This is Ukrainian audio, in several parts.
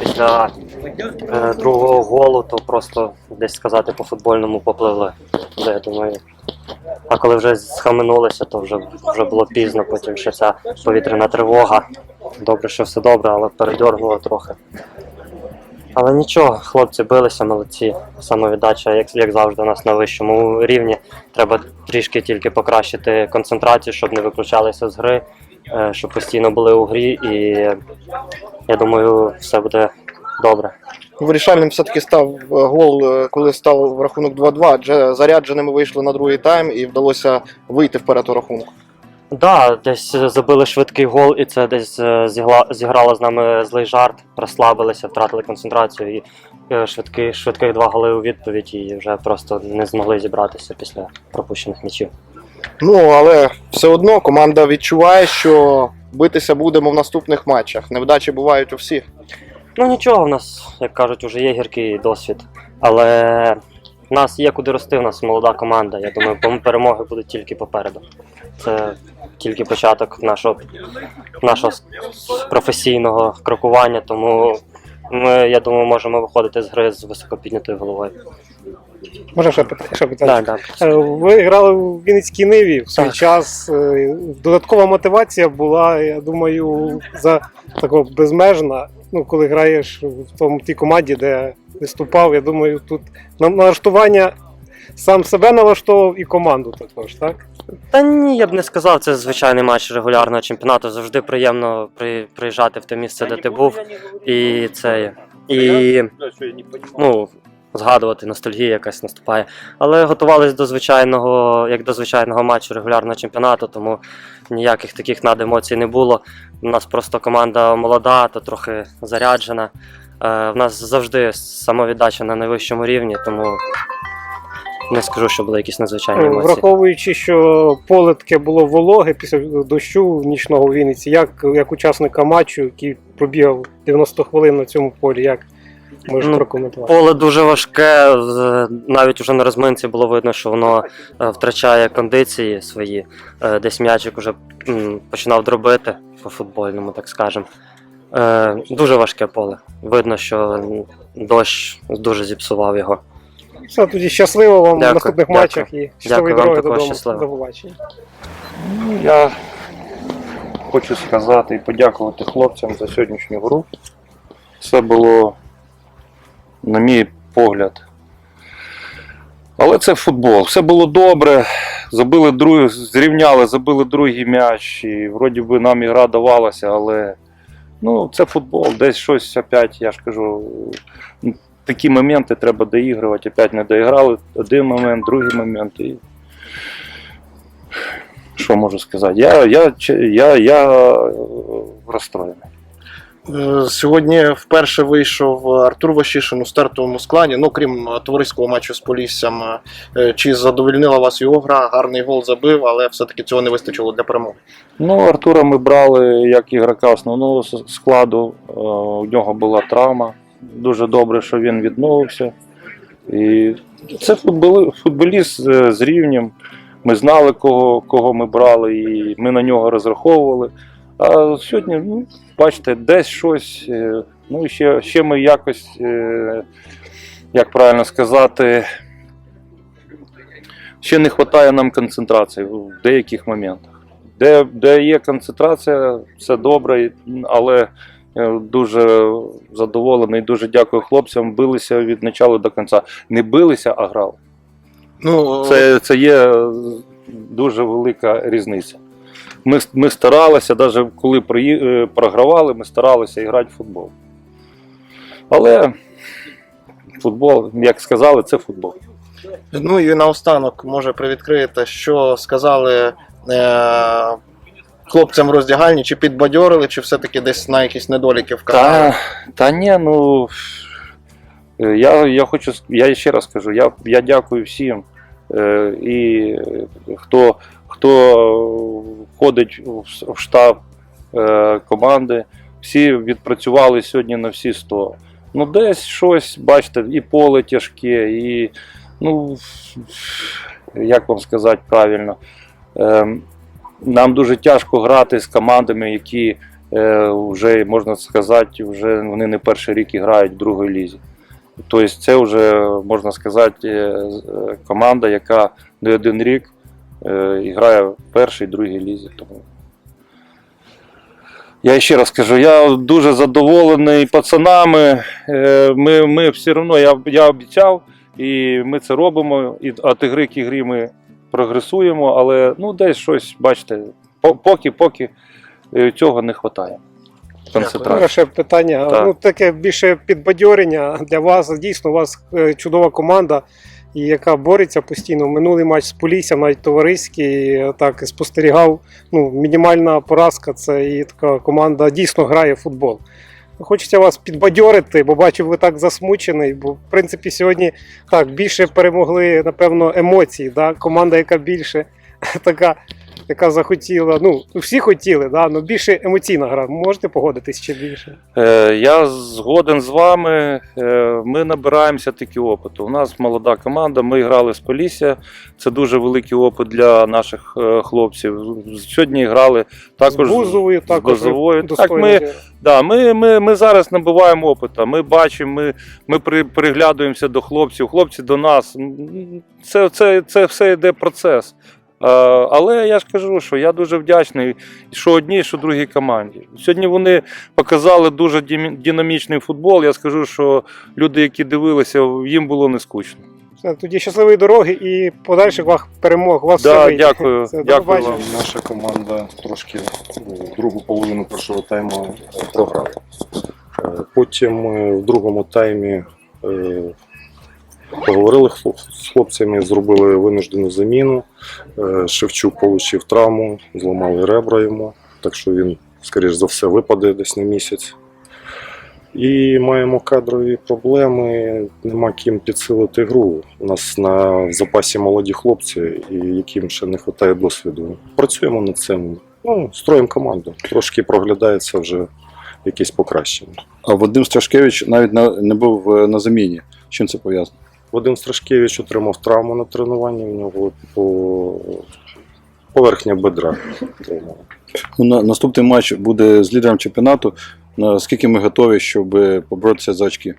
після е, другого голу, то просто десь сказати по-футбольному попливли. Де, я думаю. А коли вже схаменулися, то вже, вже було пізно, потім ще ця повітряна тривога. Добре, що все добре, але передьорнуло трохи. Але нічого, хлопці билися, молодці. Самовіддача, як, як завжди, у нас на вищому рівні. Треба трішки тільки покращити концентрацію, щоб не виключалися з гри, щоб постійно були у грі, і я думаю, все буде добре. Вирішальним все-таки став е, гол, е, коли став в рахунок 2-2, адже зарядженими вийшли на другий тайм і вдалося вийти вперед у рахунку. Да, десь е, забили швидкий гол, і це десь е, зігла, зіграло з нами злий жарт, розслабилися, втратили концентрацію і е, швидких два голи у відповідь, і вже просто не змогли зібратися після пропущених м'ячів. Ну, але все одно команда відчуває, що битися будемо в наступних матчах. Невдачі бувають у всіх. Ну нічого, в нас, як кажуть, вже є гіркий досвід. Але в нас є куди рости, в нас молода команда. Я думаю, перемоги будуть тільки попереду. Це тільки початок нашого, нашого професійного крокування, тому ми, я думаю, можемо виходити з гри з високопіднятою головою. Можна ще питання? Ще питання? Да, да. Е, Ви грали у Вінницькій Ниві в свій Так. час. е, Додаткова мотивація була, я думаю, за такого безмежна. Ну, коли граєш в тому тій команді, де виступав, я думаю, тут на- налаштування сам себе налаштовував і команду також, так? Та ні, я б не сказав, це звичайний матч регулярного чемпіонату. Завжди приємно при, приїжджати в те місце, де ти був. І це. І ну, згадувати, ностальгія якась наступає. Але готувалися до звичайного, як до звичайного матчу регулярного чемпіонату, тому ніяких таких надемоцій не було. У нас просто команда молода, то трохи заряджена. Е, в нас завжди самовіддача на найвищому рівні, тому не скажу, що були якісь надзвичайні Е, емоції. Враховуючи, що поле таке було вологе після дощу нічного у Вінниці, як, як учасника матчу, який пробігав 90 хвилин на цьому полі, як можеш Ну, прокоментувати? Поле дуже важке. Навіть уже на розминці було видно, що воно е, втрачає кондиції свої. Е, Десь м'ячик уже починав дробити по футбольному, так скажемо. Е, Дуже важке поле. Видно, що дощ дуже зіпсував його. Все, тоді щасливо вам Дякую, в наступних дякую. матчах і щасливої Дякую вам дороги також, додому. щасливо. До побачення. Ну, я хочу сказати і подякувати хлопцям за сьогоднішню гру. Все було, на мій погляд. Але це футбол. Все було добре. Забили другий, зрівняли, забили другий м'яч. І вроді би нам ігра давалася, але ну, це футбол. Десь щось опять, я ж кажу, такі моменти треба доігрувати. Опять не доіграли. Один момент, другий момент. І що можу сказати? Я, я, я, я е, розстроєний. Е, Сьогодні вперше вийшов Артур Ващишин у стартовому складі. Ну, крім е, товариського матчу з Поліссям. Е, Чи задовольнила вас його гра? Гарний гол забив, але все-таки цього не вистачило для перемоги. Ну, Артура ми брали як ігрока основного складу. У нього була травма. Дуже добре, що він відновився. І це футболіст з рівнем. Ми знали, кого, кого ми брали, і ми на нього розраховували. А сьогодні, ну, бачите, десь щось. е, Ну, ще, ще ми якось, е, як правильно сказати, ще не вистачає нам концентрації в деяких моментах. Де, де є концентрація, все добре, але е, дуже задоволений, дуже дякую хлопцям. Билися від початку до кінця. Не билися, а грали. Ну, Це, це є дуже велика різниця. Ми, ми старалися, навіть коли е, програвали, ми старалися грати в футбол. Але футбол, як сказали, це футбол. Ну і наостанок, може, привідкриєте, що сказали е, хлопцям роздягальні, чи підбадьорили, чи все-таки десь на якісь недоліки вказали? Та, та ні, ну е, я, я хочу я ще раз кажу, я, я дякую всім. Е, і хто, хто входить в штаб е, команди, всі відпрацювали сьогодні на всі 100. Ну, десь щось, бачите, і поле тяжке, і ну, як вам сказати правильно, е, нам дуже тяжко грати з командами, які е, вже можна сказати, вже вони не перший рік і грають в другій лізі. Тобто це вже можна сказати команда, яка не один рік і грає в першій другій лізі. Тому я ще раз кажу, я дуже задоволений пацанами. Е, Ми, ми все одно, я, я обіцяв, і ми це робимо. І від ігри к ігрі ми прогресуємо, але ну, десь щось, бачите, поки, поки е, цього не вистачає. Перше питання. Так. Ну, таке більше підбадьорення для вас. Дійсно, у вас е, чудова команда, і яка бореться постійно. Минулий матч з Поліссям, навіть товариський, так так спостерігав. Ну, мінімальна поразка це і така команда дійсно грає в футбол. Хочеться вас підбадьорити, бо бачу, ви так засмучений. Бо в принципі сьогодні так більше перемогли, напевно, емоції. Да? Команда, яка більше така, яка захотіла. Ну, всі хотіли, да? але більше емоційна гра. Можете погодитись ще більше? Е, Я згоден з вами. Е, Ми набираємося таки опиту. У нас молода команда, ми грали з Полісся. Це дуже великий опит для наших е, хлопців. Сьогодні грали також з Бузовою, з Бузовою. Так, ми, да, ми, ми, ми зараз набуваємо опита. Ми бачимо, ми, ми при, приглядуємося до хлопців, хлопці до нас. Це, це, це все йде процес. Е, Але я ж кажу, що я дуже вдячний, що одній, що другій команді. Сьогодні вони показали дуже динамічний футбол. Я скажу, що люди, які дивилися, їм було не скучно. Тоді щасливої дороги і подальших вас перемог. Вас Да, все вийде. дякую, Все, дякую вам. Наша команда трошки другу половину першого тайму програла. Е, Потім е, в другому таймі поговорили з хлопцями, зробили винуждену заміну. Е, Шевчук отримав травму, зламали ребра йому, так що він, скоріш за все, випаде десь на місяць. І маємо кадрові проблеми, нема ким підсилити гру. У нас на запасі молоді хлопці, і яким ще не вистачає досвіду. Працюємо над цим. Ну, строїмо команду. Трошки проглядається вже якісь покращення. А Вадим Страшкевич навіть не був е, на заміні. Чим це пов'язано? Вадим Страшкевич отримав травму на тренуванні. У нього по поверхня бедра. Ну, на, наступний матч буде з лідером чемпіонату. Наскільки ми готові, щоб поборотися за очки?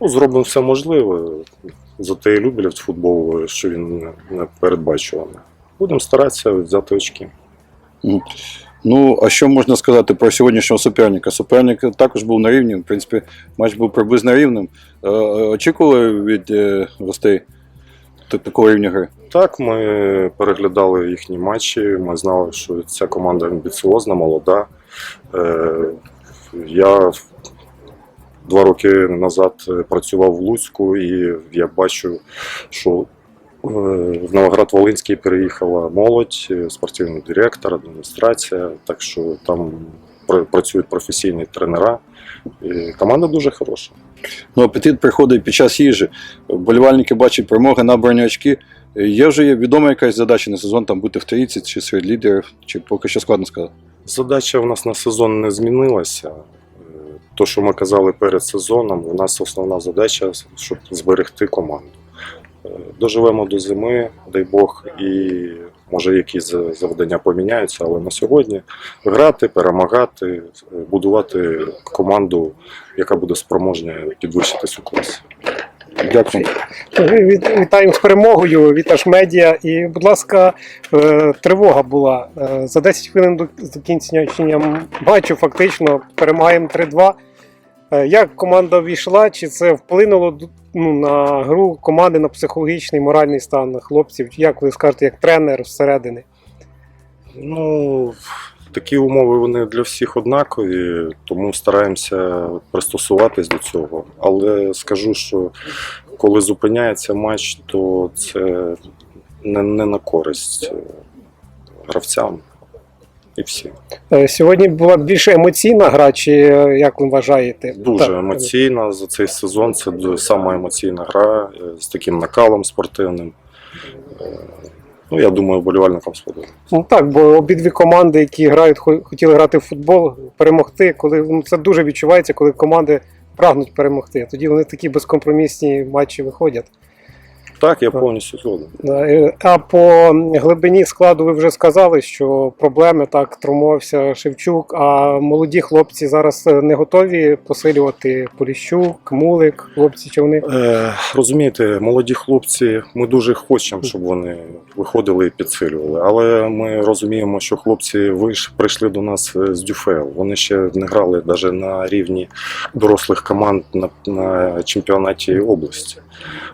Ну, зробимо все можливе. Зате і люблять футбол, що він не- не передбачуваний. Будемо старатися взяти очки. Ну, а що можна сказати про сьогоднішнього суперника? Суперник також був на рівні. В принципі, матч був приблизно рівним. Е, Очікували від е, гостей та- такого рівня гри? Так, ми переглядали їхні матчі. Ми знали, що ця команда амбіціозна, молода. Е, Я два роки назад працював в Луцьку, і я бачу, що в Новоград-Волинський переїхала молодь, е, спортивний директор, адміністрація. Так що там працюють професійні тренера. І команда дуже хороша. Ну, апетит приходить під час їжі. Вболівальники бачать перемоги, набрані очки. Е, Є вже є відома якась задача на сезон там бути в трійці чи серед лідерів, чи поки що складно сказати. Задача в нас на сезон не змінилася. Е, То, що ми казали перед сезоном, у нас основна задача, щоб зберегти команду. Доживемо до зими, дай Бог, і може якісь завдання поміняються, але на сьогодні грати, перемагати, е, будувати команду, яка буде спроможна підвищитись у класі. Дякую. Вітаємо з перемогою, вітаж медіа. І, будь ласка, е, тривога була. Е, За 10 хвилин до закінчення матчу фактично перемагаємо 3-2. Е, Як команда війшла, чи це вплинуло ну, на гру команди, на психологічний, моральний стан хлопців? Як ви скажете, як тренер всередини? Ну, такі умови вони для всіх однакові, тому стараємося пристосуватись до цього. Але скажу, що коли зупиняється матч, то це не, не на користь е, гравцям і всім. Е, Сьогодні була більше емоційна гра, чи е, як ви вважаєте? Дуже Так. емоційна за цей сезон. Це сама емоційна гра е, з таким накалом спортивним. Ну, я думаю, вболівальникам сподобається. Ну так, бо обидві команди, які грають, хотіли грати в футбол, перемогти, коли ну, це дуже відчувається, коли команди прагнуть перемогти. Тоді вони такі безкомпромісні матчі виходять. Так, я повністю згоден. А по глибині складу ви вже сказали, що проблеми так травмувався Шевчук, а молоді хлопці зараз е, не готові посилювати Поліщук, Мулик, хлопці чи вони. Е, розумієте, молоді хлопці, ми дуже хочемо, щоб вони виходили і підсилювали. Але ми розуміємо, що хлопці виш, прийшли до нас е, з Дюфел. Вони ще не грали навіть на рівні дорослих команд на, на чемпіонаті області.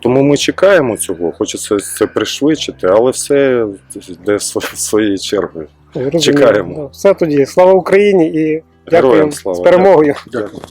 Тому ми чекаємо цього, хочеться це пришвидшити, але все йде св- своєю чергою. Чекаємо. Да, Все тоді. Слава Україні і Героям дякую слава. з перемогою. Дякую.